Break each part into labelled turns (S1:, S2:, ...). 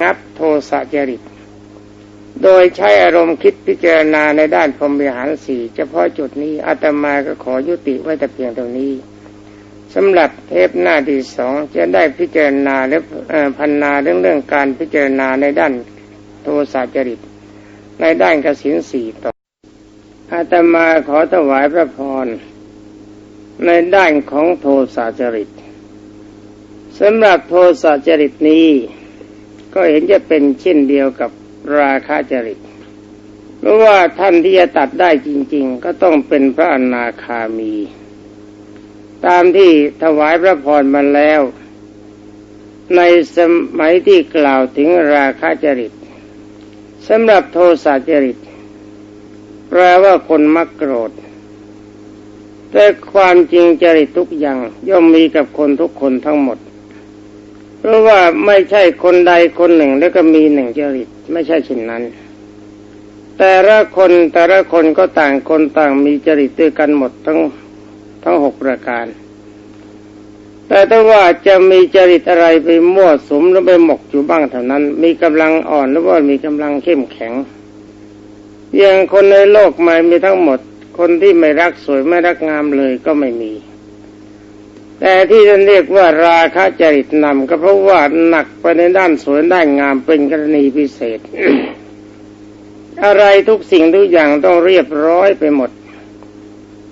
S1: งับโทสะจริต โดยใช้อารมณ์คิดพิจารณาในด้านพรหมวิหารสี่เฉพาะจุดนี้อาตมาก็ขอยุติไว้แต่เพียงเท่านี้สำหรับเทปหน้าที่สองจะได้พิจารณาและพันนาเรื่องเรื่องการพิจารณาในด้านโทสะจริต ในด้านกสินสี่ต่ออาตมาขอถวายพระพรในด้านของโทสะจริตสำหรับโทสะจริตนี้ ก็เห็นจะเป็นเช่นเดียวกับราคะจริตเพราะว่าท่านที่จะตัดได้จริง ๆ ก็ต้องเป็นพระอนาคามี ตามที่ถวายพระพรมาแล้ว ในสมัยที่กล่าวถึงราคะจริตสำหรับโทสะจริตแปลว่าคนมักโกรธ แต่ความจริงจริตทุกอย่างย่อมมีกับคนทุกคนทั้งหมด เพราะว่าไม่ใช่คนใดคนหนึ่งแล้วก็มีหนึ่งจริตไม่ใช่เช่นนั้น แต่ละคนแต่ละคนก็ต่างคนต่างมีจริตด้วยกันหมดทั้งทั้งหกประการ แต่ถ้าว่าจะมีจริตอะไรไปมั่วสมหรือไปหมกอยู่บ้างเท่านั้น มีกำลังอ่อนหรือว่ามีกำลังเข้มแข็งอย่างคนในโลกไม่มีทั้งหมด คนที่ไม่รักสวยไม่รักงามเลยก็ไม่มี แต่ที่ท่านเรียกว่าราคะจริตนำก็เพราะว่าหนักไปในด้านสวยด้านงามเป็นกรณีพิเศษ อะไรทุกสิ่งทุกอย่างต้องเรียบร้อยไปหมด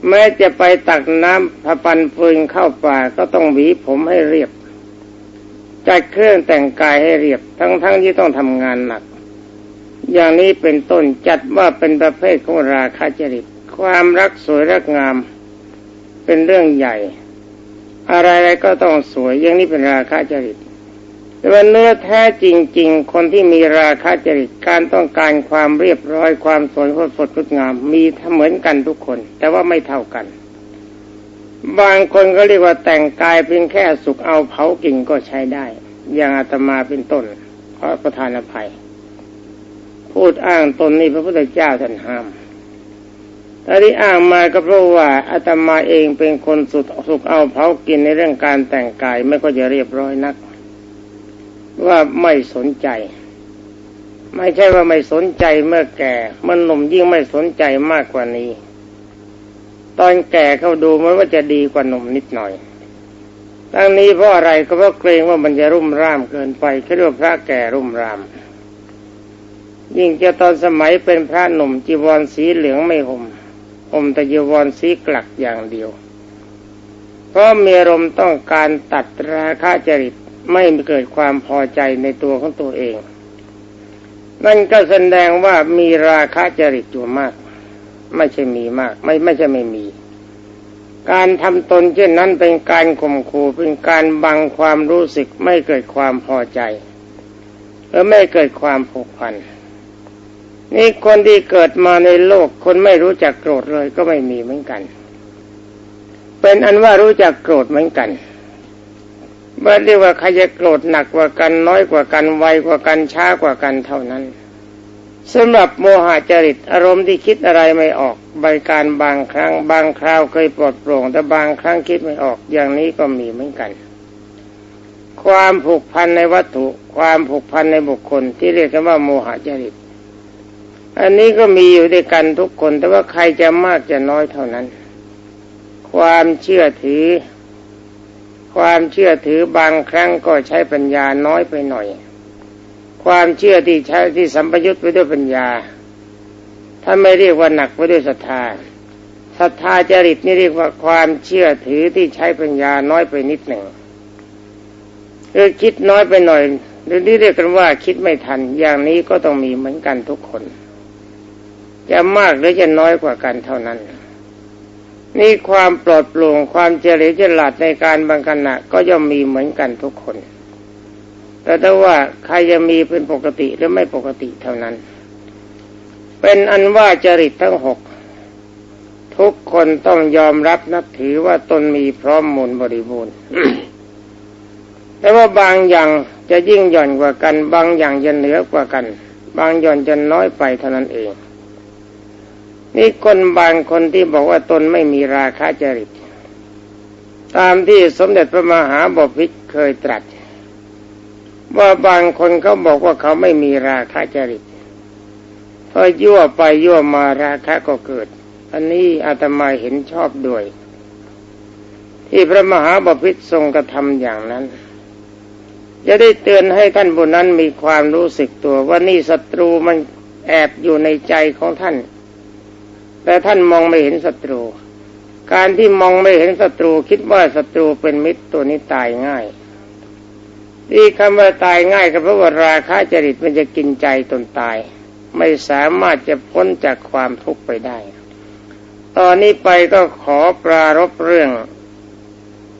S1: แม้จะไปตักน้ำพปันฟืนเข้าป่าก็ต้องหวีผมให้เรียบจัดเครื่องแต่งกายให้เรียบทั้งๆทที่ต้องทำงานหนัก อย่างนี้เป็นต้นจัดว่าเป็นประเภทของราคะจริต ความรักสวยรักงาม เป็นเรื่องใหญ่ อะไรๆก็ต้องสวยอย่างนี้เป็นราคะจริตแต่ว่าเนื้อแท้จริง ๆ คนที่มีราคะจริตการต้องการความเรียบร้อยความสวยสดงดงาม มีเหมือนกันทุกคน แต่ว่าไม่เท่ากัน บางคนก็เรียกว่าแต่งกายเพียงแค่สุกเอาเผากิ่งก็ใช้ได้ อย่างอาตมาเป็นต้นขอประทานอภัย พูดอ้างตนนี่พระพุทธเจ้าท่านห้าม แต่ที่อ้างมาก็เพราะว่าอาตมาเองเป็นคนสุดสุกเอาเผากินในเรื่องการแต่งกายไม่ก็จะเรียบร้อยนัก ว่าไม่สนใจ ไม่ใช่ว่าไม่สนใจเมื่อแก่ มันหนุ่มยิ่งไม่สนใจมากกว่านี้ ตอนแก่เขาดูมันว่าจะดีกว่าหนุ่มนิดหน่อยทั้งนี้เพราะอะไรก็เพราะเกรงว่ามันจะรุ่มร่ามเกินไปเขาเรียกพระแก่รุ่มร่ามยิ่งจะตอนสมัยเป็นพระหนุ่มจีวรสีเหลืองไม่ห่ม ห่มต่จีวรสีกลักอย่างเดียวเพราะมีอารมณ์ต้องการตัดราคะจริตไม่เกิดความพอใจในตัวของตัวเอง นั่นก็แสดงว่ามีราคะจริตอยู่มาก ไม่ใช่มีมาก ไม่ไม่ใช่ไม่มี การทำตนเช่นนั้นเป็นการข่มขู่เป็นการบังความรู้สึกไม่เกิดความพอใจและไม่เกิดความผูกพัน นี่คนที่เกิดมาในโลก คนไม่รู้จักโกรธเลยก็ไม่มีเหมือนกัน เป็นอันว่ารู้จักโกรธเหมือนกันไม่เรียกว่าใครจะโกรธหนักกว่ากันน้อยกว่ากันไวกว่ากันช้ากว่ากันเท่านั้นสำหรับโมหะจริตอารมณ์ที่คิดอะไรไม่ออกใบการบางครั้ง บางคราวเคยปลดโปร่ง แต่บางครั้งคิดไม่ออกอย่างนี้ก็มีเหมือนกัน ความผูกพันในวัตถุ ความผูกพันในบุคคลที่เรียกกันว่าโมหะจริต อันนี้ก็มีอยู่ด้วยกันทุกคน แต่ว่าใครจะมากจะน้อยเท่านั้น ความเชื่อถือ ความเชื่อถือบางครั้งก็ใช้ปัญญาน้อยไปหน่อย ความเชื่อที่ใช้ที่สัมปยุตไปด้วยปัญญา ถ้าไม่เรียกว่าหนักไปด้วยศรัทธาศรัทธาจริตนี่เรียกว่าความเชื่อถือที่ใช้ปัญญาน้อยไปนิดหนึ่งคือคิดน้อยไปหน่อยหรือที่เรียกกันว่าคิดไม่ทันอย่างนี้ก็ต้องมีเหมือนกันทุกคน จะมากหรือจะน้อยกว่ากันเท่านั้น นี่ความปลอดโปร่งความเฉลียวฉลาดในการบางขณะก็ย่อมมีเหมือนกันทุกคน แต่ถ้าว่าใครจะมีเป็นปกติหรือไม่ปกติเท่านั้น เป็นอันว่าจริตทั้งหกทุกคนต้องยอมรับนับถือว่าตนมีพร้อมมูลบริบูรณ์ แต่ว่าบางอย่างจะยิ่งหย่อนกว่ากัน บางอย่างจะเหนือกว่ากัน บางหย่อนจะน้อยไปเท่านั้นเอง นี่คนบางคนที่บอกว่าตนไม่มีราคะจริต ตามที่สมเด็จพระมหาบพิตรเคยตรัส ว่าบางคนเขาบอกว่าเขาไม่มีราคะจริตพอยั่วไปยั่วมาราคะก็เกิด อันนี้อาตมาเห็นชอบด้วย ที่พระมหาบพิตรทรงกระทำอย่างนั้นจะได้เตือนให้ท่านบุญนั้นมีความรู้สึกตัวว่านี่ศัตรูมันแอบอยู่ในใจของท่าน แต่ท่านมองไม่เห็นศัตรู การที่มองไม่เห็นศัตรูคิดว่าศัตรูเป็นมิตรตัวนี้ตายง่าย ที่คำว่าตายง่ายก็เพราะว่าราคะจริตมันจะกินใจตนตาย ไม่สามารถจะพ้นจากความทุกข์ไปได้ ตอนนี้ไปก็ขอปรารบเรื่อง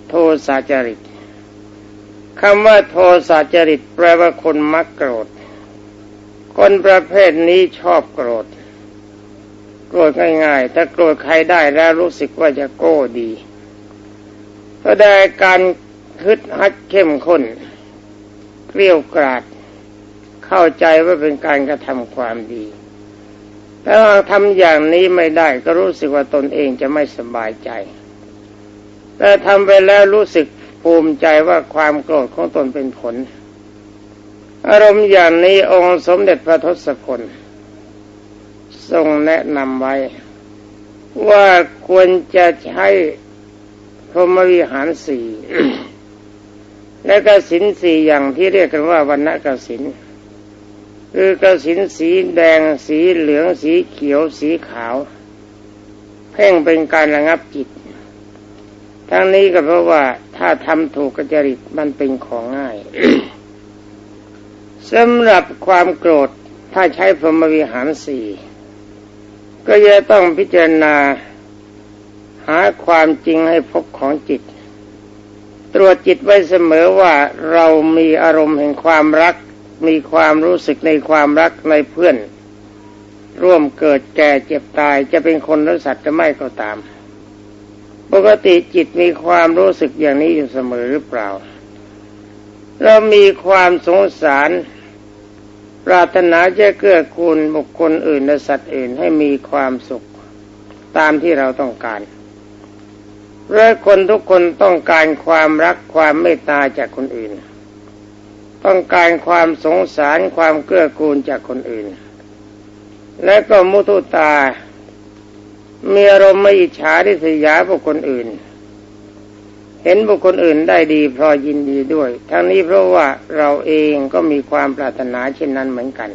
S1: โทสะจริตคำว่าโทสะจริตแปลว่าคนมักโกรธ คนประเภทนี้ชอบโกรธ โกรธง่ายๆ ถ้าโกรธใครได้แล้วรู้สึกว่าจะโก้ดีก็ได้การคึดฮัดเข้มข้นเกลี้ยวกราด เข้าใจว่าเป็นการกระทำความดีถ้าทำอย่างนี้ไม่ได้ก็รู้สึกว่าตนเองจะไม่สบายใจ แต่ทำไปแล้วรู้สึกภูมิใจว่าความโกรธของตนเป็นผล อารมณ์อย่างนี้องค์สมเด็จพระทศพล ทรงแนะนำไว้ ว่าควรจะใช้พรหมวิหารสี่และกสินสี่อย่างที่เรียกกันว่าวันณกสินคือกสินสีแดงสีเหลืองสีเขียวสีขาว เพ่งเป็นการระงับจิต ทั้งนี้ก็เพราะว่าถ้าทำถูกกจริตมันเป็นของง่ายสำหรับความโกรธถ้าใช้พรหมวิหารสี่ ก็จะต้องพิจารณา หาความจริงให้พบของจิต ตรวจจิตไว้เสมอว่าเรามีอารมณ์แห่งความรัก มีความรู้สึกในความรักในเพื่อน ร่วมเกิดแก่เจ็บตายจะเป็นคนหรือสัตว์จะไม่ก็ตาม ปกติจิตมีความรู้สึกอย่างนี้อยู่เสมอหรือเปล่า เรามีความสงสาร ปรารถนาจะเกื้อกูลบุคคลอื่นและสัตว์อื่นให้มีความสุขตามที่เราต้องการเพราะคนทุกคนต้องการความรักความเมตตาจากคนอื่น ต้องการความสงสารความเกื้อกูลจากคนอื่น และก็มุทุตา มีอารมณ์ไม่อิจฉาริษยาบุคคลอื่น เห็นบุคคลอื่นได้ดีพอยินดีด้วย ทั้งนี้เพราะว่าเราเองก็มีความปรารถนาเช่นนั้นเหมือนกัน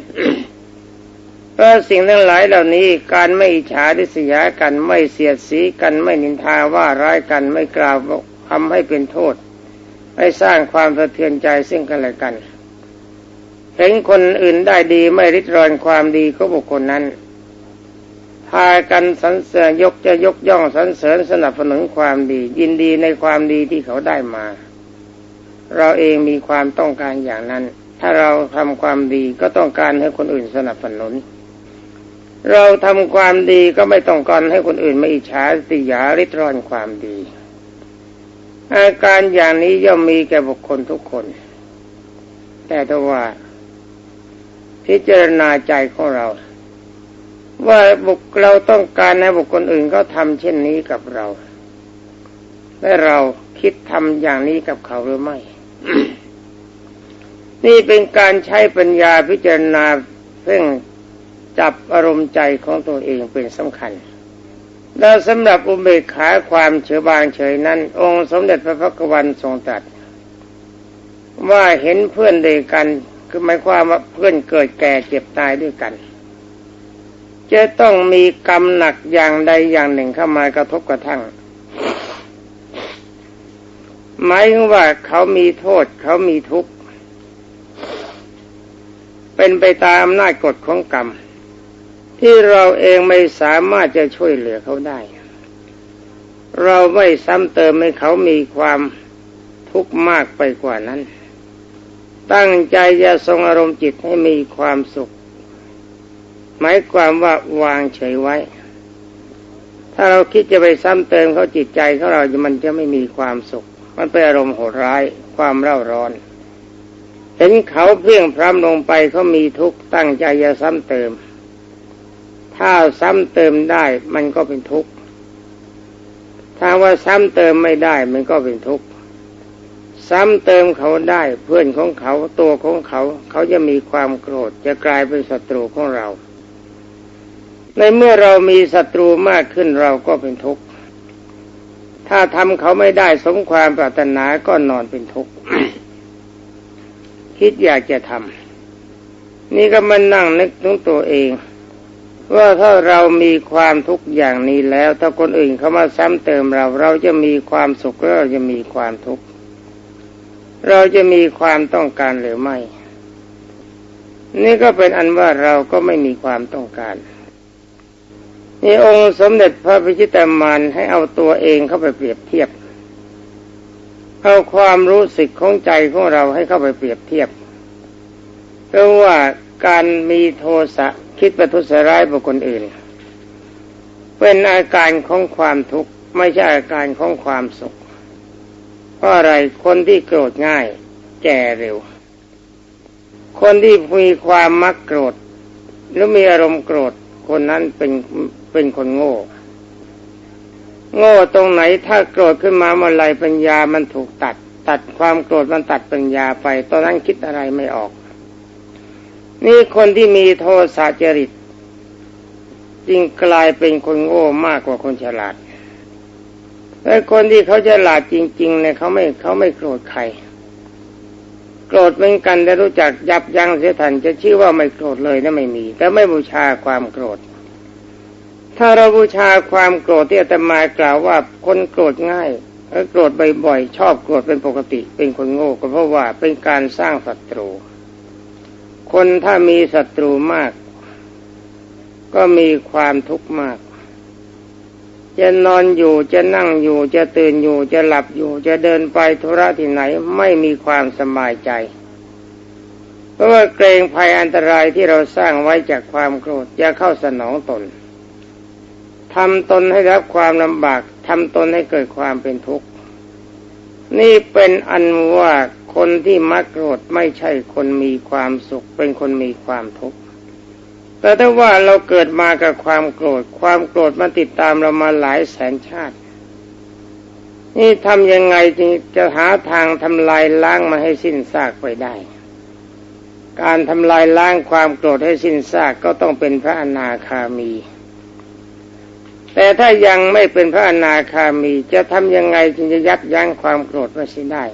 S1: เพราะสิ่งทั้งหลายเหล่านี้การไม่อิจฉาริษยากันไม่เสียดสีกันไม่นินทาว่าร้ายกันไม่กล่าวทำให้เป็นโทษ ไม่สร้างความสะเทือนใจซึ่งกันและกัน เห็นคนอื่นได้ดีไม่ริดรอนความดีของบุคคลนั้นากันสรรเสริญยกจะยกย่องสรรเสริญสนับสนุนความดี ยินดีในความดีที่เขาได้มา เราเองมีความต้องการอย่างนั้น ถ้าเราทำความดีก็ต้องการให้คนอื่นสนับสนุน เราทำความดีก็ไม่ต้องการให้คนอื่นมาอิจฉาติยาริดรอนความดี อาการอย่างนี้ย่อมมีแก่บุคคลทุกคน แต่ถ้าว่า พิจารณาใจของเรา ว่าบุคเราต้องการให้บุคคลอื่นเขาทำเช่นนี้กับเราและเราคิดทำอย่างนี้กับเขาหรือไม่ นี่เป็นการใช้ปัญญาพิจารณาเพ่งจับอารมณ์ใจของตัวเองเป็นสำคัญแล้วสำหรับอุเบกขาความเฉยบางเฉยนั้น องค์สมเด็จพระพักวันทรงตรัสว่าเห็นเพื่อนเดียกัน คือหมายความว่าเพื่อนเกิดแก่เจ็บตายด้วยกัน จะต้องมีกรรมหนักอย่างใดอย่างหนึ่งเข้ามากระทบกระทั่งหมายถึงว่าเขามีโทษเขามีทุกข์ เป็นไปตามอำนาจกฎของกรรม ที่เราเองไม่สามารถจะช่วยเหลือเขาได้ เราไม่ซ้ำเติมให้เขามีความทุกข์มากไปกว่านั้น ตั้งใจจะทรงอารมณ์จิตให้มีความสุข หมายความว่าวางเฉยไว้ ถ้าเราคิดจะไปซ้ำเติมเขาจิตใจของเรามันจะไม่มีความสุข มันเป็นอารมณ์โหดร้ายความเร่าร้อนเห็นเขาเพียงพร้ำลงไปเขามีทุกข์ตั้งใจจะซ้ำเติม ถ้าซ้ำเติมได้มันก็เป็นทุกข์ถ้าว่าซ้ำเติมไม่ได้มันก็เป็นทุกข์ซ้ำเติมเขาได้เพื่อนของเขาตัวของเขา เขาจะมีความโกรธจะกลายเป็นศัตรูของเรา ในเมื่อเรามีศัตรูมากขึ้นเราก็เป็นทุกข์ ถ้าทำเขาไม่ได้สมความปรารถนาก็นอนเป็นทุกข์ คิดอยากจะทำนี่ก็มานั่งนึกถึงตัวเอง ว่าถ้าเรามีความทุกข์อย่างนี้แล้ว ถ้าคนอื่นเขามาซ้ำเติมเรา เราจะมีความสุขแล้วเราจะมีความทุกข์ เราจะมีความต้องการหรือไม่ นี่ก็เป็นอันว่าเราก็ไม่มีความต้องการ นี่องค์สมเด็จพระพิชิตามานให้เอาตัวเองเข้าไปเปรียบเทียบ เอาความรู้สึกของใจของเราให้เข้าไปเปรียบเทียบเพราะว่าการมีโทสะคิดประทุษร้ายบุคคลอื่น เป็นอาการของความทุกข์ไม่ใช่อาการของความสุข เพราะอะไรคนที่โกรธง่าย แก่เร็ว คนที่มีความมักโกรธหรือมีอารมณ์โกรธคนนั้นเป็น เป็นคนโง่ โง่ตรงไหนถ้าโกรธขึ้นมาเมื่อไรปัญญามันถูกตัด ตัดความโกรธมันตัดปัญญาไป ตอนนั้นคิดอะไรไม่ออก นี่คนที่มีโทสะจริตจึงกลายเป็นคนโง่มากกว่าคนฉลาดและคนที่เขาฉลาดจริง ๆ เนี่ยเขาไม่เขาไม่โกรธใครโกรธเหมือนกันแต่รู้จักยับยั้งเสียทันจะชื่อว่าไม่โกรธเลยนะไม่มี แต่ไม่บูชาความโกรธ ถ้าเราบูชาความโกรธที่อาตมากล่าวว่าคนโกรธง่ายและโกรธบ่อยๆชอบโกรธเป็นปกติ เป็นคนโง่ก็เพราะว่าเป็นการสร้างศัตรู คนถ้ามีศัตรูมาก ก็มีความทุกข์มาก จะนอนอยู่จะนั่งอยู่จะตื่นอยู่จะหลับอยู่ จะเดินไปธุระที่ไหนไม่มีความสบายใจ เพราะว่าเกรงภัยอันตรายที่เราสร้างไว้จากความโกรธจะเข้าสนองตน ทำตนให้รับความลำบากทำตนให้เกิดความเป็นทุกข์ นี่เป็นอันว่าคนที่มักโกรธไม่ใช่คนมีความสุข เป็นคนมีความทุกข์แต่ถ้าว่าเราเกิดมากับความโกรธ ความโกรธมันติดตามเรามาหลายแสนชาติ นี่ทำยังไงจึงจะหาทางทำลายล้างมาให้สิ้นซากไปได้ การทำลายล้างความโกรธให้สิ้นซากก็ต้องเป็นพระอนาคามี แต่ถ้ายังไม่เป็นพระอนาคามี จะทำยังไงจึงจะยับยั้งความโกรธไว้สิได้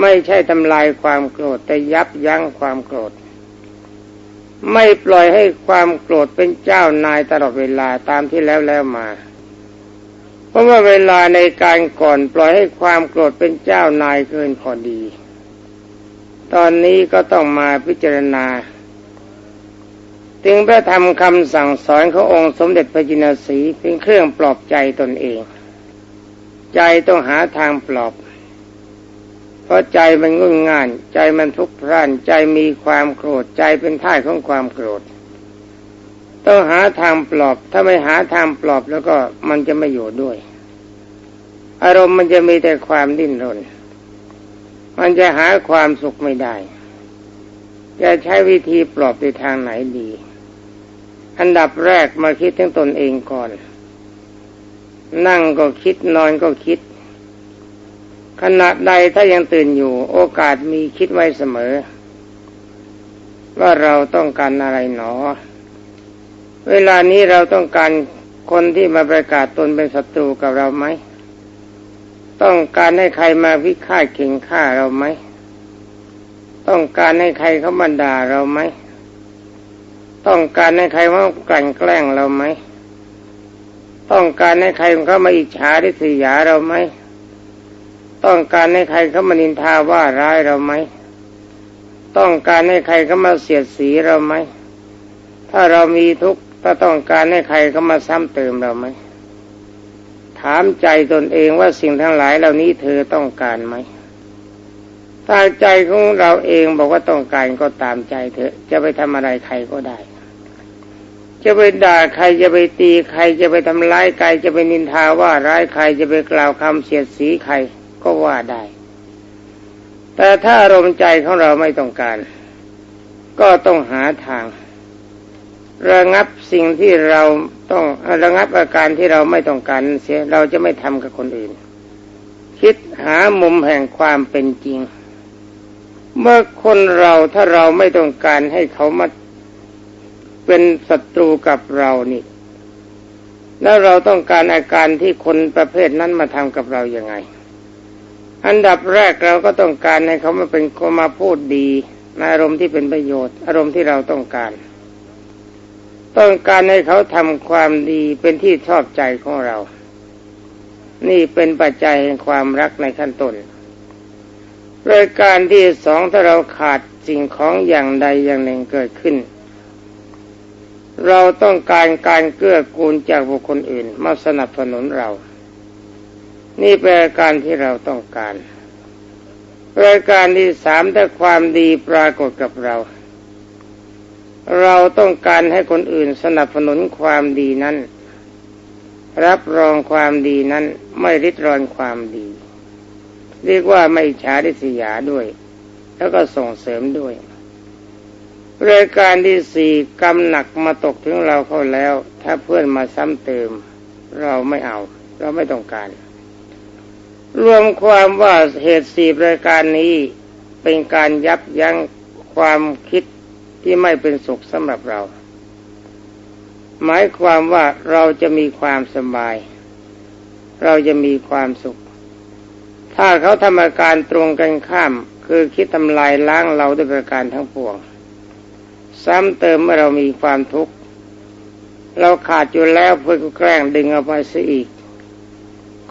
S1: ไม่ใช่ทำลายความโกรธ แต่ยับยั้งความโกรธ ไม่ปล่อยให้ความโกรธเป็นเจ้านายตลอดเวลาตามที่แล้วแล้วมา เพราะว่าเวลาในการก่อนปล่อยให้ความโกรธเป็นเจ้านายเกินพอดี ตอนนี้ก็ต้องมาพิจารณา จึงพระธรรมคำสั่งสอนขององค์สมเด็จพระจินสีเป็นเครื่องปลอบใจตนเอง ใจต้องหาทางปลอบ เพราะใจมันงุ่นง่าน ใจมันทุกข์พร่าน ใจมีความโกรธ ใจเป็นท่ายของความโกรธ ต้องหาทางปลอบ ถ้าไม่หาทางปลอบแล้วก็มันจะไม่อยู่ด้วย อารมณ์มันจะมีแต่ความดิ้นรน มันจะหาความสุขไม่ได้จะใช้วิธีปลอบในทางไหนดี อันดับแรกมาคิดถึงตนเองก่อน นั่งก็คิดนอนก็คิด ขณะใดถ้ายังตื่นอยู่ โอกาสมีคิดไว้เสมอ ว่าเราต้องการอะไรหนอ เวลานี้เราต้องการคนที่มาประกาศตนเป็นศัตรูกับเราไหม ต้องการให้ใครมาวิฆาตเข่งฆ่าเราไหม ต้องการให้ใครเขามาด่าเราไหม ต้องการให้ใครมากลั่นแกล้งเราไหม ต้องการให้ใครเข้ามาอิจฉาริษยาเราไหม ต้องการให้ใครเข้ามานินทาว่าร้ายเราไหม ต้องการให้ใครเข้ามาเสียดสีเราไหม ถ้าเรามีทุกข์ถ้าต้องการให้ใครเข้ามาซ้ำเติมเราไหม ถามใจตนเองว่าสิ่งทั้งหลายเหล่านี้เธอต้องการไหมถ้าใจของเราเองบอกว่าต้องการก็ตามใจเถอะ จะไปทำอะไรใครก็ได้ จะไปด่าใครจะไปตีใครจะไปทำร้ายใครจะไปนินทาว่าร้ายใครจะไปกล่าวคำเสียดสีใครก็ว่าได้ แต่ถ้าอารมณ์ใจของเราไม่ต้องการ ก็ต้องหาทาง ระงับสิ่งที่เราต้องระงับอาการที่เราไม่ต้องการเสียเราจะไม่ทำกับคนอื่น คิดหามุมแห่งความเป็นจริง เมื่อคนเราถ้าเราไม่ต้องการให้เขามา เป็นศัตรูกับเรานี่ แล้วเราต้องการอาการที่คนประเภทนั้นมาทำกับเราอย่างไง อันดับแรกเราก็ต้องการให้เขามาเป็นคนมาพูดดีในอารมณ์ที่เป็นประโยชน์ อารมณ์ที่เราต้องการ ต้องการให้เขาทำความดีเป็นที่ชอบใจของเรา นี่เป็นปัจจัยแห่งความรักในขั้นต้นรายการที่สองถ้าเราขาดสิ่งของอย่างใดอย่างหนึ่งเกิดขึ้น เราต้องการการเกื้อกูลจากบุคคลอื่น มาสนับสนุนเรา นี่เป็นการที่เราต้องการรายการที่สามถ้าความดีปรากฏกับเรา เราต้องการให้คนอื่นสนับสนุนความดีนั้น รับรองความดีนั้นไม่ริดรอนความดี เรียกว่าไม่ฉาดิสยาด้วย แล้วก็ส่งเสริมด้วย รายการที่สี่กรรมหนักมาตกถึงเราเข้าแล้ว ถ้าเพื่อนมาซ้ำเติม เราไม่เอา เราไม่ต้องการ รวมความว่าเหตุสี่รายการนี้เป็นการยับยั้งความคิดที่ไม่เป็นสุขสำหรับเรา หมายความว่าเราจะมีความสบาย เราจะมีความสุข ถ้าเขาทำอาการตรงกันข้าม คือคิดทำลายล้างเราด้วยประการทั้งปวง ซ้ำเติมเมื่อเรามีความทุกข์เราขาดอยู่แล้วเพื่อแกล้งดึงเอาไปซะอีก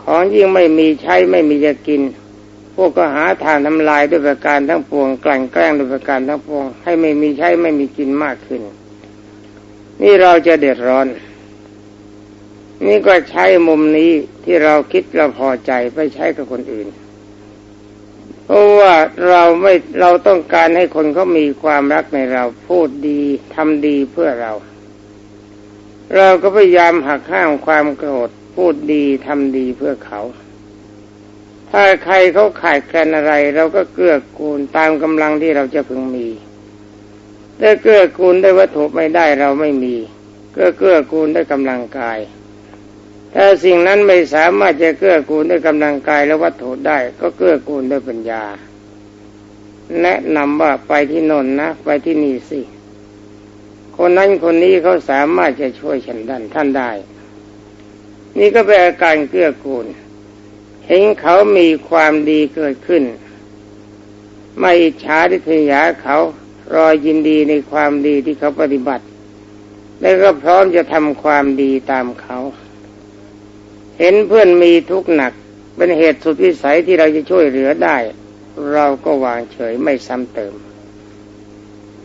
S1: ของยิ่งไม่มีใช้ไม่มีจะกิน พวกก็หาทางทำลายด้วยประการทั้งปวงกลั่นแกล้งด้วยประการทั้งปวง ให้ไม่มีใช้ไม่มีกินมากขึ้น นี่เราจะเดือดร้อน นี่ก็ใช้มุมนี้ที่เราคิดเราพอใจไปใช้กับคนอื่น เพราะว่าเราไม่เราต้องการให้คนเขามีความรักในเรา พูดดีทำดีเพื่อเรา เราก็พยายามหักห้ามความโกรธพูดดีทำดีเพื่อเขา ถ้าใครเขาขาดแคลนอะไร เราก็เกื้อกูลตามกำลังที่เราจะพึงมีถ้าเกื้อกูลได้วัตถุไม่ได้เราไม่มีก็เกื้อกูลได้กำลังกาย ถ้าสิ่งนั้นไม่สามารถจะเกื้อกูลด้วยกำลังกายและวัตถุได้ ก็เกื้อกูลด้วยปัญญา แนะนำว่าไปที่นนนะ ไปที่นี่สิ คนนั้นคนนี้เขาสามารถจะช่วยฉันดันท่านได้ นี่ก็เป็นอาการเกื้อกูล เห็นเขามีความดีเกิดขึ้น ไม่อิจฉาดิษยาเขารอยยินดีในความดีที่เขาปฏิบัติ แล้วก็พร้อมจะทำความดีตามเขา เห็นเพื่อนมีทุกข์หนัก เป็นเหตุสุดวิสัยที่เราจะช่วยเหลือได้ เราก็วางเฉยไม่ซ้ำเติม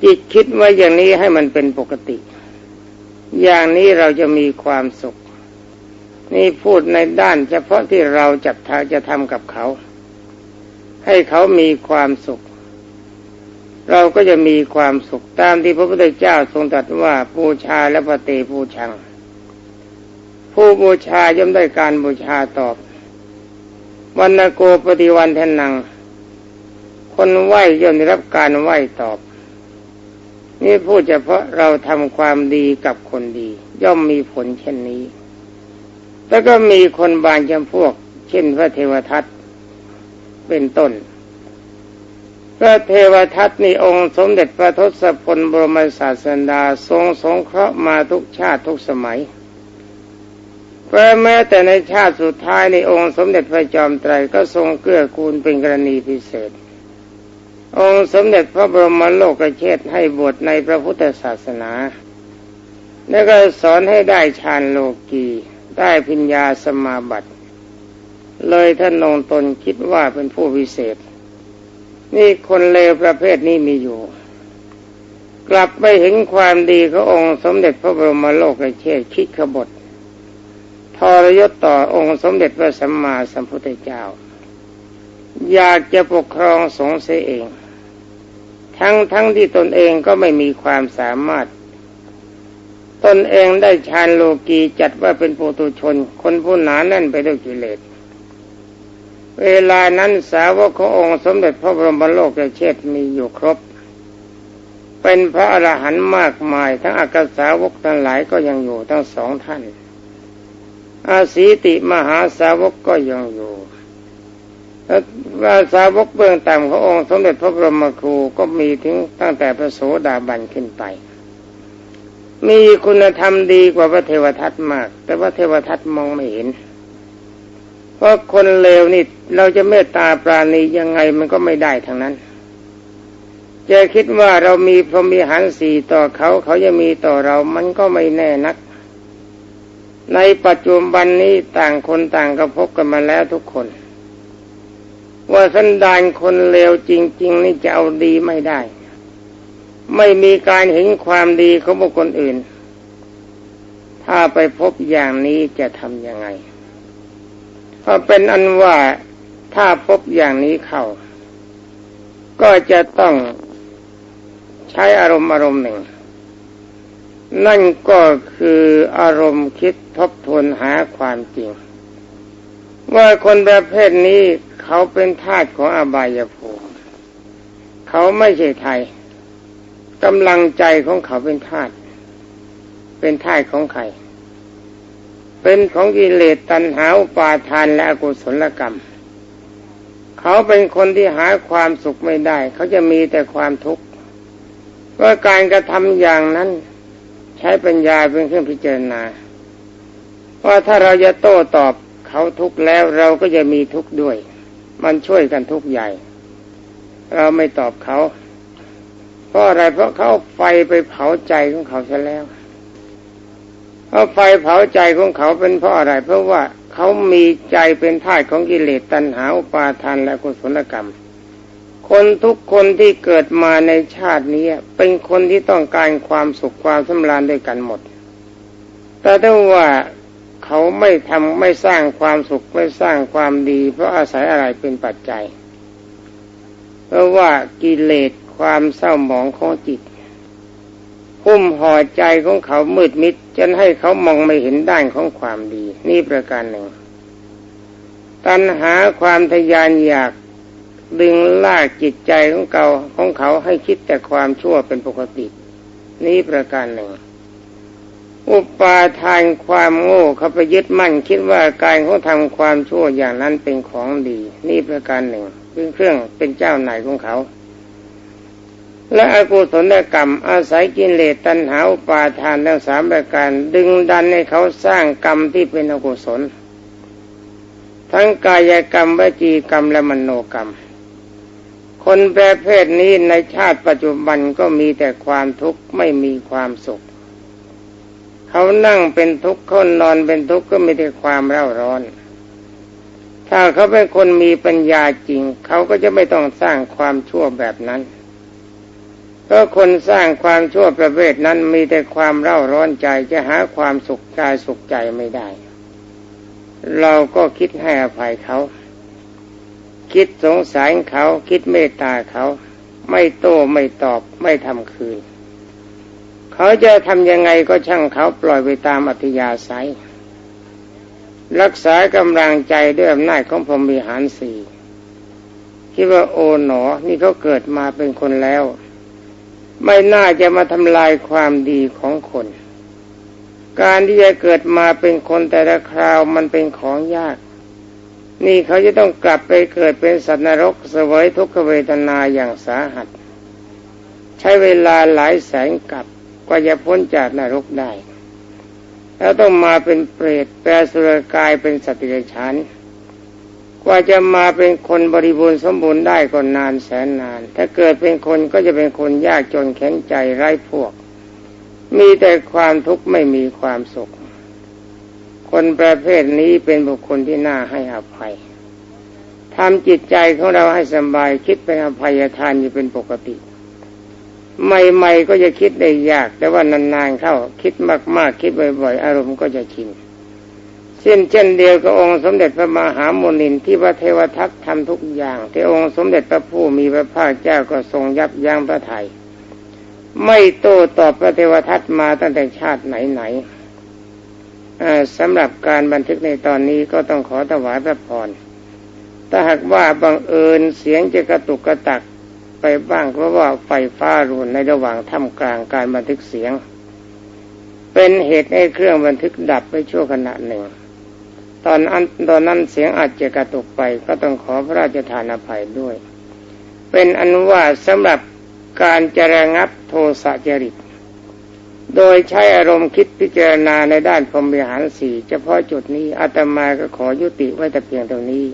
S1: จิตคิดว่าอย่างนี้ให้มันเป็นปกติ อย่างนี้เราจะมีความสุข นี่พูดในด้านเฉพาะที่เราจับทางจะทำกับเขา ให้เขามีความสุขเราก็จะมีความสุขตามที่พระพุทธเจ้าทรงตรัสว่าบูชาและปฏิบูชัง ผู้บูชาย่อมได้การบูชาตอบวันโกปฏิวันทนัง คนไหวย่อมได้รับการไหวตอบ นี่พูดเฉพาะเราทำความดีกับคนดี ย่อมมีผลเช่นนี้ แล้วก็มีคนบางจำพวก เช่นพระเทวทัตเป็นต้นพระเทวทัตนี่องค์สมเด็จพระทศพลบรมศาสดาทรงสงเคราะห์มาทุกชาติทุกสมัย เพราะแม้แต่ในชาติสุดท้ายในองค์สมเด็จพระจอมไตรก็ทรงเกื้อกูลเป็นกรณีพิเศษ องค์สมเด็จพระบรมโลกเชษให้บวชในพระพุทธศาสนาแล้วก็สอนให้ได้ฌานโลกีได้พิญญาสมาบัติ เลยท่านนงตนคิดว่าเป็นผู้พิเศษ นี่คนเลวประเภทนี้มีอยู่ กลับไปเห็นความดีขององค์สมเด็จพระบรมโลกเชษคิดขบฏ ทรยศต่อองค์สมเด็จพระสัมมาสัมพุทธเจ้า อยากจะปกครองสงฆ์เสียเอง ทั้งทั้งที่ตนเองก็ไม่มีความสามารถ ตนเองได้ฌานโลกีจัดว่าเป็นปุตุชน คนผู้หนาแน่นไปด้วยกิเลสเวลานั้นสาวกขององค์สมเด็จพระบรมโลกเชษมีอยู่ครบ เป็นพระอรหันต์มากมาย ทั้งอากาสาวกทั้งหลายก็ยังอยู่ทั้งสองท่าน อาศีติมหาสาวกก็ยังอยู่แล้วว่าสาวกเบื้องต่ำขององค์สมเด็จพระบรมครูก็มีถึงตั้งแต่พระโสดาบันขึ้นไป มีคุณธรรมดีกว่าพระเทวทัตมาก แต่ว่าเทวทัตมองไม่เห็น เพราะคนเลวนี่เราจะเมตตาปราณียังไงมันก็ไม่ได้ทั้งนั้น จะคิดว่าเรามีพรหมีหารสี่ต่อเขาเขาจะมีต่อเรามันก็ไม่แน่นัก ในปัจจุบันนี้ต่างคนต่างก็พบกันมาแล้วทุกคน ว่าสันดานคนเลวจริง ๆ นี่จะเอาดีไม่ได้ ไม่มีการเห็นความดีของบุคคลอื่น ถ้าไปพบอย่างนี้จะทำยังไงเพราะเป็นอันว่าถ้าพบอย่างนี้เข้า ก็จะต้องใช้อารมณ์อารมณ์หนึ่ง นั่นก็คืออารมณ์คิดทบทวนหาความจริง ว่าคนประเภทนี้เขาเป็นทาสของอบายภูมิเขาไม่ใช่ไทยกำลังใจของเขาเป็นทาสเป็นทาสของใคร เป็นของกิเลสตัณหาอุปาทานและอกุศลกรรม เขาเป็นคนที่หาความสุขไม่ได้ เขาจะมีแต่ความทุกข์ว่าการกระทำอย่างนั้น ใช้ปัญญาเป็นเครื่องพิจารณาว่าถ้าเราจะโต้ตอบเขาทุกข์แล้วเราก็จะมีทุกข์ด้วย มันช่วยกันทุกข์ใหญ่ เราไม่ตอบเขาเพราะอะไรเพราะเขาไฟไปเผาใจของเขาซะแล้วเพราะไฟเผาใจของเขาเป็นเพราะอะไร เพราะว่าเขามีใจเป็นท่าของกิเลสตัณหาอุปาทานและกุศลกรรม คนทุกคนที่เกิดมาในชาตินี้เป็นคนที่ต้องการความสุขความสำราญด้วยกันหมด แต่ถ้าว่าเขาไม่ทำไม่สร้างความสุขไม่สร้างความดี เพราะอาศัยอะไรเป็นปัจจัย เพราะว่ากิเลสความเศร้าหมองของจิตหุ้มห่อใจของเขามืดมิดจนให้เขามองไม่เห็นด้านของความดี นี่ประการหนึ่ง ตัณหาความทยานอยาก ดึงลากจิตใจของเขาของเขาให้คิดแต่ความชั่วเป็นปกติ นี่ประการหนึ่ง อุปาทานความโง่เขาไปยึดมั่นคิดว่าการเขาทำความชั่วอย่างนั้นเป็นของดี นี่ประการหนึ่งเป็นเครื่องเป็นเจ้าไหนของเขา และอกุศลกรรม อาศัยกินเลสตัณหาอุปาทานทั้งสามประการ ดึงดันให้เขาสร้างกรรมที่เป็นอกุศลทั้งกายกรรมวจีกรรมและมโนกรรม คนประเภทนี้ในชาติปัจจุบันก็มีแต่ความทุกข์ไม่มีความสุข เขานั่งเป็นทุกข์เขานอนเป็นทุกข์ก็มีแต่ความเร่าร้อน ถ้าเขาเป็นคนมีปัญญาจริง เขาก็จะไม่ต้องสร้างความชั่วแบบนั้นเพราะคนสร้างความชั่วประเภทนั้นมีแต่ความเร่าร้อนใจจะหาความสุขกายสุขใจไม่ได้ เราก็คิดให้อภัยเขา คิดสงสารเขาคิดเมตตาเขา ไม่โต้ไม่ตอบไม่ทำคืน เขาจะทำยังไงก็ช่างเขาปล่อยไปตามอัธยาศัย รักษากำลังใจด้วยอำนาจของพรหมีหารสี่คิดว่าโอ๋หนอ นี่เขาเกิดมาเป็นคนแล้ว ไม่น่าจะมาทำลายความดีของคน การที่จะเกิดมาเป็นคนแต่ละคราวมันเป็นของยาก นี่เขาจะต้องกลับไปเกิดเป็นสัตว์นรกเสวยทุกขเวทนาอย่างสาหัส ใช้เวลาหลายแสนกับกว่าจะพ้นจากนรกได้ แล้วต้องมาเป็นเปรตแปลสุรกายเป็นสัตว์เดรัจฉานกว่าจะมาเป็นคนบริบูรณ์สมบูรณ์ได้ก็นานแสนนาน ถ้าเกิดเป็นคนก็จะเป็นคนยากจนแข็งใจไร้พวก มีแต่ความทุกข์ไม่มีความสุข คนประเภทนี้เป็นบุคคลที่น่าให้อภัยทำจิตใจของเราให้สบายคิดเป็นอภัยทานอยู่เป็นปกติ ใหม่ๆก็จะคิดได้ยาก แต่ว่านานๆเข้าคิดมากๆ คิดบ่อยๆ อารมณ์ก็จะชินเช่นเช่นเดียวกับองค์สมเด็จพระมหาโมนินที่พระเทวทัตทำทุกอย่าง ที่องค์สมเด็จพระผู้มีพระภาคเจ้าก็ทรงยับยั้งพระไทย ไม่โต้ตอบพระเทวทัตมาตั้งแต่ชาติไหนๆ สำหรับการบันทึกในตอนนี้ก็ต้องขอถวายพระพรถ้าหากว่าบังเอิญเสียงจะกระตุกกระตักไปบ้างเพราะว่าไฟฟ้ารุนในระหว่างท่ามกลางการบันทึกเสียง เป็นเหตุให้เครื่องบันทึกดับไปชั่วขณะหนึ่ง ตอนอันตอนนั้นเสียงอาจจะกระตุกไปก็ต้องขอพระราชทานอภัยด้วย เป็นอันว่าสำหรับการจะระงับโทสะจริต โดยใช้อารมณ์คิดพิจารณาในด้านพรหมวิหารสี่เฉพาะจุดนี้อาตมาก็ขอยุติไว้แต่เพียงเท่านี้